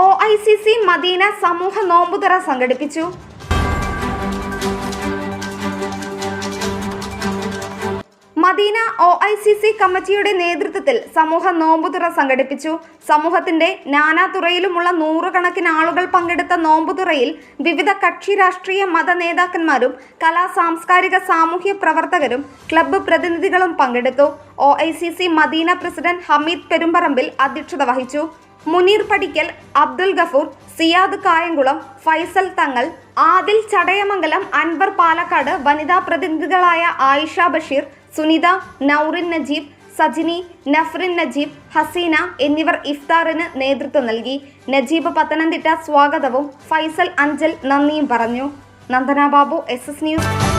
O I C C Medina സമൂഹ നോമ്പുതറ സംഘടിപ്പിച്ചു. Medina O I C C കമ്മിറ്റിയുടെ നേതൃത്വത്തിൽ സമൂഹ നോമ്പുതുറ സംഘടിപ്പിച്ചു. സമൂഹത്തിന്റെ നാനാതുറയിലുമുള്ള നൂറുകണക്കിന് ആളുകൾ പങ്കെടുത്ത നോമ്പുതുറയിൽ വിവിധ കക്ഷി രാഷ്ട്രീയ മത നേതാക്കന്മാരും കലാ സാംസ്കാരിക സാമൂഹ്യ പ്രവർത്തകരും ക്ലബ്ബ് പ്രതിനിധികളും പങ്കെടുത്തു. O I C C Medina president Hameed Perumparambil അധ്യക്ഷത വഹിച്ചു. മുനീർ പടിക്കൽ അബ്ദുൽ ഗഫൂർ സിയാദ് കായംകുളം ഫൈസൽ തങ്ങൾ ആദിൽ ചടയമംഗലം അൻവർ പാലക്കാട് വനിതാ പ്രതിനിധികളായ ആയിഷ ബഷീർ സുനിത നൌറിൻ നജീബ് സജിനി നഫ്രിൻ നജീബ് ഹസീന എന്നിവർ ഇഫ്താറിന് നേതൃത്വം നൽകി. നജീബ് പത്തനംതിട്ട സ്വാഗതവും ഫൈസൽ അഞ്ചൽ നന്ദിയും പറഞ്ഞു. Nandana Babu S S news